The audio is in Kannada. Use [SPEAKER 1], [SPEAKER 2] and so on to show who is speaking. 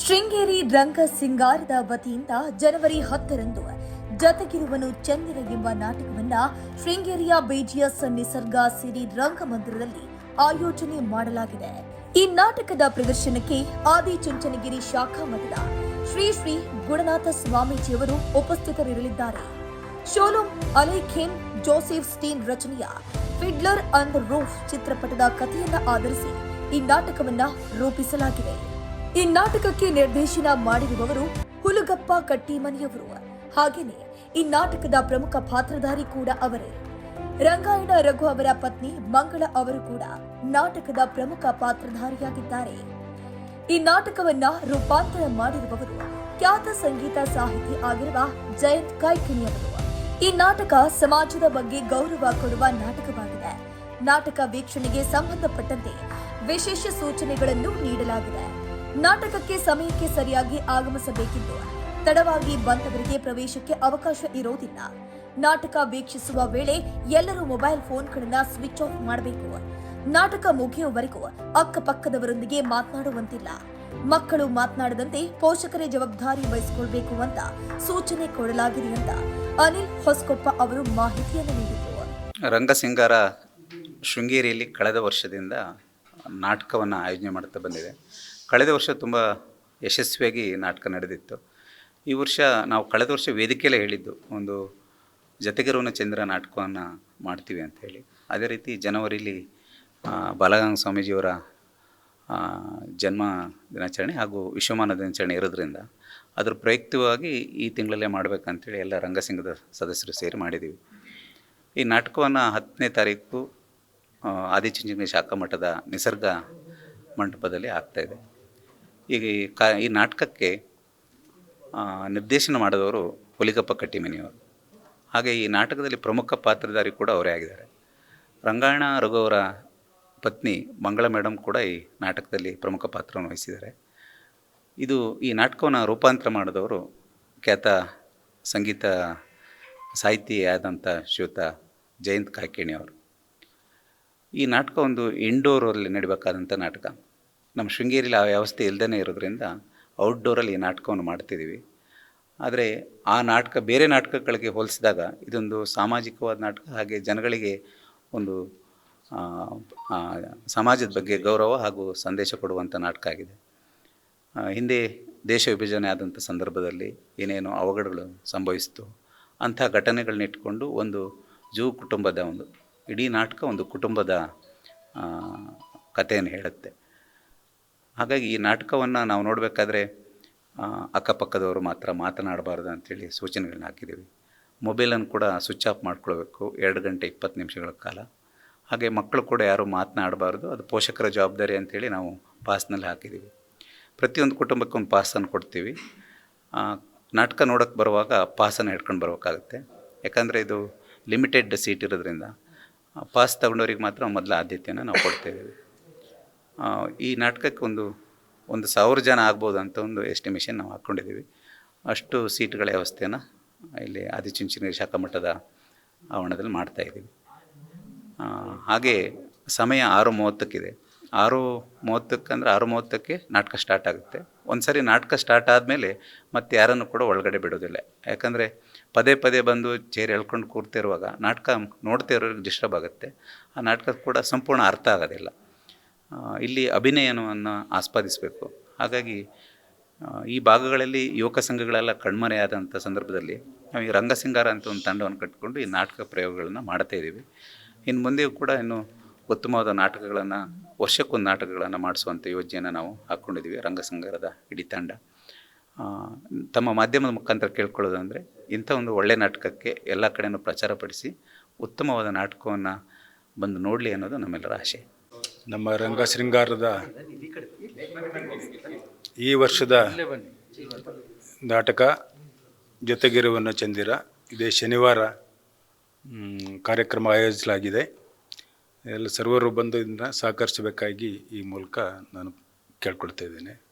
[SPEAKER 1] ಶೃಂಗೇರಿ ರಂಗ ಸಿಂಗಾರದ ವತಿಯಿಂದ ಜನವರಿ ಹತ್ತರಂದು ಜತೆಗಿರುವನು ಚಂದಿರ ಎಂಬ ನಾಟಕವನ್ನ ಶೃಂಗೇರಿಯ ಬೇಜಿಯಸ್ ನಿಸರ್ಗ ಸಿರಿ ರಂಗಮಂದಿರದಲ್ಲಿ ಆಯೋಜನೆ ಮಾಡಲಾಗಿದೆ. ಈ ನಾಟಕದ ಪ್ರದರ್ಶನಕ್ಕೆ ಆದಿಚುಂಚನಗಿರಿ ಶಾಖಾ ಮಠದ ಶ್ರೀ ಶ್ರೀ ಗುಣನಾಥ ಸ್ವಾಮೀಜಿಯವರು ಉಪಸ್ಥಿತರಿರಲಿದ್ದಾರೆ. ಶೋಲೋಮ್ ಅಲೇಖೇನ್, ಜೋಸೆಫ್ ಸ್ಟೀನ್ ರಚನೆಯ ಫಿಡ್ಲರ್ ಅಂಡ್ ರೂಫ್ ಚಿತ್ರಪಟದ ಕಥೆಯನ್ನ ಆಧರಿಸಿ ಈ ನಾಟಕವನ್ನ ರೂಪಿಸಲಾಗಿದೆ. ಈ ನಾಟಕಕ್ಕೆ ನಿರ್ದೇಶನ ಮಾಡಿರುವವರು ಹುಲುಗಪ್ಪ ಕಟ್ಟಿಮನಿಯವರು. ಹಾಗೆಯೇ ಈ ನಾಟಕದ ಪ್ರಮುಖ ಪಾತ್ರಧಾರಿ ಕೂಡ ಅವರೇ. ರಂಗಾಯಣ ರಘು ಅವರ ಪತ್ನಿ ಮಂಗಳ ಅವರು ಕೂಡ ನಾಟಕದ ಪ್ರಮುಖ ಪಾತ್ರಧಾರಿಯಾಗಿದ್ದಾರೆ. ಈ ನಾಟಕವನ್ನ ರೂಪಾಂತರ ಮಾಡಿರುವವರು ಖ್ಯಾತ ಸಂಗೀತ ಸಾಹಿತಿ ಆಗಿರುವ ಜಯಂತ್ ಕಾಯ್ಕಿಣಿಯವರು. ಈ ನಾಟಕ ಸಮಾಜದ ಬಗ್ಗೆ ಗೌರವ ಕೊಡುವ ನಾಟಕವಾಗಿದೆ. ನಾಟಕ ವೀಕ್ಷಣೆಗೆ ಸಂಬಂಧಪಟ್ಟಂತೆ ವಿಶೇಷ ಸೂಚನೆಗಳನ್ನು ನೀಡಲಾಗಿದೆ. ನಾಟಕಕ್ಕೆ ಸಮಯಕ್ಕೆ ಸರಿಯಾಗಿ ಆಗಮಿಸಬೇಕಿದ್ದು ತಡವಾಗಿ ಬಂದವರಿಗೆ ಪ್ರವೇಶಕ್ಕೆ ಅವಕಾಶ ಇರೋದಿಲ್ಲ. ನಾಟಕ ವೀಕ್ಷಿಸುವ ವೇಳೆ ಎಲ್ಲರೂ ಮೊಬೈಲ್ ಫೋನ್ಗಳನ್ನ ಸ್ವಿಚ್ ಆಫ್ ಮಾಡಬೇಕು. ನಾಟಕ ಮುಗಿಯುವವರೆಗೂ ಅಕ್ಕಪಕ್ಕದವರೊಂದಿಗೆ ಮಾತನಾಡುವಂತಿಲ್ಲ. ಮಕ್ಕಳು ಮಾತನಾಡದಂತೆ ಪೋಷಕರೇ ಜವಾಬ್ದಾರಿ ವಹಿಸಿಕೊಳ್ಬೇಕು ಅಂತ ಸೂಚನೆ ಕೊಡಲಾಗಿದೆ ಅಂತ ಅನಿಲ್ ಹೊಸಕೊಪ್ಪ ಅವರು ಮಾಹಿತಿಯನ್ನು ನೀಡಿದರು.
[SPEAKER 2] ರಂಗಸಿಂಗಾರ ಶೃಂಗೇರಿಯಲ್ಲಿ ಕಳೆದ ವರ್ಷದಿಂದ ನಾಟಕವನ್ನು ಆಯೋಜನೆ ಮಾಡುತ್ತಾ ಬಂದಿದೆ. ಕಳೆದ ವರ್ಷ ತುಂಬ ಯಶಸ್ವಿಯಾಗಿ ನಾಟಕ ನಡೆದಿತ್ತು. ಈ ವರ್ಷ ನಾವು ಕಳೆದ ವರ್ಷ ವೇದಿಕೆಯಲ್ಲೇ ಹೇಳಿದ್ದು, ಒಂದು ಜತೆಗಿರುವನ ಚಂದ್ರ ನಾಟಕವನ್ನು ಮಾಡ್ತೀವಿ ಅಂತ ಹೇಳಿ. ಅದೇ ರೀತಿ ಜನವರಿಲಿ ಬಾಲಗಂಗ ಸ್ವಾಮೀಜಿಯವರ ಜನ್ಮ ದಿನಾಚರಣೆ ಹಾಗೂ ವಿಶ್ವಮಾನ ದಿನಾಚರಣೆ ಇರೋದ್ರಿಂದ ಅದರ ಪ್ರಯುಕ್ತವಾಗಿ ಈ ತಿಂಗಳಲ್ಲೇ ಮಾಡಬೇಕಂತೇಳಿ ಎಲ್ಲ ರಂಗಸಂಘದ ಸದಸ್ಯರು ಸೇರಿ ಮಾಡಿದ್ದೀವಿ ಈ ನಾಟಕವನ್ನು ಹತ್ತನೇ ತಾರೀಕು ಆದಿಚುಂಚನ ಶಾಖಾ ಮಠದ ನಿಸರ್ಗ ಮಂಟಪದಲ್ಲಿ ಆಗ್ತಾಯಿದೆ ಈ ಕಾ, ಈ ನಾಟಕಕ್ಕೆ ನಿರ್ದೇಶನ ಮಾಡಿದವರು ಹುಲಿಗಪ್ಪ ಕಟ್ಟಿಮನಿಯವರು. ಹಾಗೆ ಈ ನಾಟಕದಲ್ಲಿ ಪ್ರಮುಖ ಪಾತ್ರಧಾರಿ ಕೂಡ ಅವರೇ ಆಗಿದ್ದಾರೆ. ರಂಗಾಯಣ ರಘು ಅವರ ಪತ್ನಿ ಮಂಗಳ ಮೇಡಮ್ ಕೂಡ ಈ ನಾಟಕದಲ್ಲಿ ಪ್ರಮುಖ ಪಾತ್ರವನ್ನು ವಹಿಸಿದ್ದಾರೆ. ಇದು ಈ ನಾಟಕವನ್ನು ರೂಪಾಂತರ ಮಾಡಿದವರು ಖ್ಯಾತ ಸಂಗೀತ ಸಾಹಿತಿ ಆದಂಥ ಶ್ರೀಯುತ ಜಯಂತ್ ಕಾಯ್ಕಿಣಿ ಅವರು ಈ ನಾಟಕ ಒಂದು ಇಂಡೋರಲ್ಲಿ ನಡಿಬೇಕಾದಂಥ ನಾಟಕ. ನಮ್ಮ ಶೃಂಗೇರಿಲಿ ಆ ವ್ಯವಸ್ಥೆ ಇಲ್ಲದೇ ಇರೋದ್ರಿಂದ ಔಟ್ಡೋರಲ್ಲಿ ಈ ನಾಟಕವನ್ನು ಮಾಡ್ತಿದ್ದೀವಿ. ಆದರೆ ಆ ನಾಟಕ ಬೇರೆ ನಾಟಕಗಳಿಗೆ ಹೋಲಿಸಿದಾಗ ಇದೊಂದು ಸಾಮಾಜಿಕವಾದ ನಾಟಕ, ಹಾಗೆ ಜನಗಳಿಗೆ ಒಂದು ಸಮಾಜದ ಬಗ್ಗೆ ಗೌರವ ಹಾಗೂ ಸಂದೇಶ ಕೊಡುವಂಥ ನಾಟಕ ಆಗಿದೆ. ಹಿಂದೆ ದೇಶ ವಿಭಜನೆ ಆದಂಥ ಸಂದರ್ಭದಲ್ಲಿ ಏನೇನೋ ಅವಘಡಗಳು ಸಂಭವಿಸಿತು, ಅಂಥ ಘಟನೆಗಳನ್ನ ಇಟ್ಕೊಂಡು ಒಂದು ಜೂ ಕುಟುಂಬದ ಒಂದು, ಇಡೀ ನಾಟಕ ಒಂದು ಕುಟುಂಬದ ಕಥೆಯನ್ನು ಹೇಳುತ್ತೆ. ಹಾಗಾಗಿ ಈ ನಾಟಕವನ್ನು ನಾವು ನೋಡಬೇಕಾದ್ರೆ ಅಕ್ಕಪಕ್ಕದವರು ಮಾತ್ರ ಮಾತನಾಡಬಾರ್ದು ಅಂಥೇಳಿ ಸೂಚನೆಗಳನ್ನ ಹಾಕಿದ್ದೀವಿ. ಮೊಬೈಲನ್ನು ಕೂಡ ಸ್ವಿಚ್ ಆಫ್ ಮಾಡ್ಕೊಳ್ಬೇಕು ಎರಡು ಗಂಟೆ ಇಪ್ಪತ್ತು ನಿಮಿಷಗಳ ಕಾಲ. ಹಾಗೆ ಮಕ್ಕಳು ಕೂಡ ಯಾರೂ ಮಾತನಾಡಬಾರ್ದು ಅದು ಪೋಷಕರ ಜವಾಬ್ದಾರಿ ಅಂಥೇಳಿ ನಾವು ಪಾಸ್ನಲ್ಲಿ ಹಾಕಿದ್ದೀವಿ. ಪ್ರತಿಯೊಂದು ಕುಟುಂಬಕ್ಕೆ ಒಂದು ಪಾಸನ್ನು ಕೊಡ್ತೀವಿ. ನಾಟಕ ನೋಡೋಕ್ಕೆ ಬರುವಾಗ ಪಾಸನ್ನು ಹಿಡ್ಕೊಂಡು ಬರಬೇಕಾಗುತ್ತೆ. ಯಾಕಂದರೆ ಇದು ಲಿಮಿಟೆಡ್ ಸೀಟ್ ಇರೋದ್ರಿಂದ ಪಾಸ್ ತಗೊಂಡವ್ರಿಗೆ ಮಾತ್ರ ಮೊದಲ ಆದ್ಯತೆಯನ್ನು ನಾವು ಕೊಡ್ತೀವಿ ಆ, ಈ ನಾಟಕಕ್ಕೆ ಒಂದು ಒಂದು ಸಾವಿರ ಜನ ಆಗ್ಬೋದು ಅಂತ ಒಂದು ಎಸ್ಟಿಮೇಷನ್ ನಾವು ಹಾಕ್ಕೊಂಡಿದ್ದೀವಿ. ಅಷ್ಟು ಸೀಟ್ಗಳ ವ್ಯವಸ್ಥೆನ ಇಲ್ಲಿ ಆದಿಚುಂಚನಗಿರಿ ಶಾಖಾ ಮಠದ ಆವರಣದಲ್ಲಿ ಮಾಡ್ತಾಯಿದ್ದೀವಿ ಹಾಗೆ ಸಮಯ ಆರು ಮೂವತ್ತಕ್ಕಿದೆ. ಆರು ಮೂವತ್ತಕ್ಕಂದ್ರೆ ಆರು ಮೂವತ್ತಕ್ಕೆ ನಾಟಕ ಸ್ಟಾರ್ಟ್ ಆಗುತ್ತೆ. ಒಂದು ಸರಿ ನಾಟಕ ಸ್ಟಾರ್ಟ್ ಆದಮೇಲೆ ಮತ್ತೆ ಯಾರನ್ನು ಕೂಡ ಒಳಗಡೆ ಬಿಡೋದಿಲ್ಲ. ಯಾಕಂದರೆ ಪದೇ ಪದೇ ಬಂದು ಚೇರ್ ಎಳ್ಕೊಂಡು ಕೂರ್ತಿರುವಾಗ ನಾಟಕ ನೋಡ್ತಾ ಇರೋರಿಗೆ ಡಿಸ್ಟರ್ಬ್ ಆಗುತ್ತೆ. ಆ ನಾಟಕ ಕೂಡ ಸಂಪೂರ್ಣ ಅರ್ಥ ಆಗೋದಿಲ್ಲ. ಇಲ್ಲಿ ಅಭಿನಯನವನ್ನು ಆಸ್ಪಾದಿಸಬೇಕು. ಹಾಗಾಗಿ ಈ ಭಾಗಗಳಲ್ಲಿ ಯುವಕ ಸಂಘಗಳೆಲ್ಲ ಕಣ್ಮರೆಯಾದಂಥ ಸಂದರ್ಭದಲ್ಲಿ ನಾವು ಈ ರಂಗಸಿಂಗಾರ ಅಂತ ಒಂದು ತಂಡವನ್ನು ಕಟ್ಟಿಕೊಂಡು ಈ ನಾಟಕ ಪ್ರಯೋಗಗಳನ್ನು ಮಾಡ್ತಾ ಇದ್ದೀವಿ. ಇನ್ನು ಮುಂದೆಯೂ ಕೂಡ ಇನ್ನು ಉತ್ತಮವಾದ ನಾಟಕಗಳನ್ನು, ವರ್ಷಕ್ಕೊಂದು ನಾಟಕಗಳನ್ನು ಮಾಡಿಸುವಂಥ ಯೋಜನೆಯನ್ನು ನಾವು ಹಾಕ್ಕೊಂಡಿದ್ದೀವಿ ರಂಗಸಂಗಾರದ ಇಡೀ ತಂಡ. ತಮ್ಮ ಮಾಧ್ಯಮದ ಮುಖಾಂತರ ಕೇಳ್ಕೊಳ್ಳೋದಂದರೆ, ಇಂಥ ಒಂದು ಒಳ್ಳೆಯ ನಾಟಕಕ್ಕೆ ಎಲ್ಲ ಕಡೆಯೂ ಪ್ರಚಾರಪಡಿಸಿ ಉತ್ತಮವಾದ ನಾಟಕವನ್ನು ಬಂದು ನೋಡಲಿ ಅನ್ನೋದು ನಮ್ಮೆಲ್ಲರ ಆಶೆ
[SPEAKER 3] ನಮ್ಮ ರಂಗ ಶೃಂಗಾರದ ಈ ವರ್ಷದ ನಾಟಕ ಜೊತೆಗಿರುವನ್ನು ಚಂದಿರ. ಇದೇ ಶನಿವಾರ ಕಾರ್ಯಕ್ರಮ ಆಯೋಜಿಸಲಾಗಿದೆ. ಎಲ್ಲ ಸರ್ವರು ಬಂದು ಇದನ್ನು ಸಹಕರಿಸಬೇಕಾಗಿ ಈ ಮೂಲಕ ನಾನು ಕೇಳ್ಕೊಳ್ತಾ ಇದ್ದೇನೆ.